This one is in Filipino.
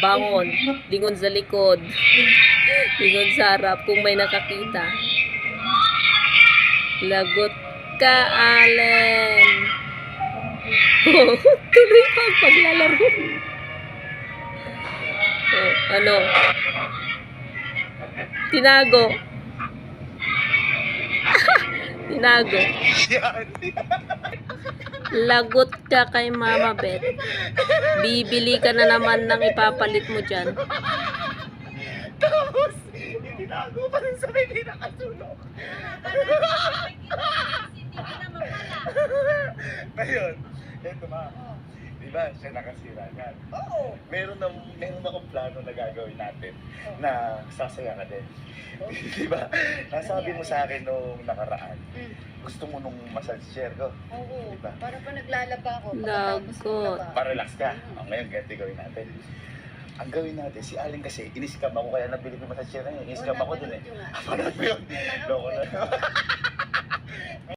bangon. Lingon sa likod. Lingon sa harap kung may nakakita. Lagot ka, Allen. Tuloy pa ang paglalaro. Oh, ano? Tinago. Tinago. Lagot ka kay Mama Bet. Bibili ka na naman ng ipapalit mo dyan. Tapos, itinago pa rin sa may pinakasulok. Ngayon, eto ma. Di ba, siya nakasira yan. Oo. Meron na, meron akong plano na gagawin natin na sasaya ka din. Di ba? Nasabi mo sa akin nung nakaraan, Mm. gusto mo nung massage chair ko. Oo. Diba? Para pa naglalaba ako. Ng laba. Pa-relax ka. O, ngayon, ganito gawin natin. Ang gawin natin, si Aling kasi, in-scam ako kaya nabili ko yung massage chair na yun. In-scam Oo, ako dun eh. Parang yun. Loko na.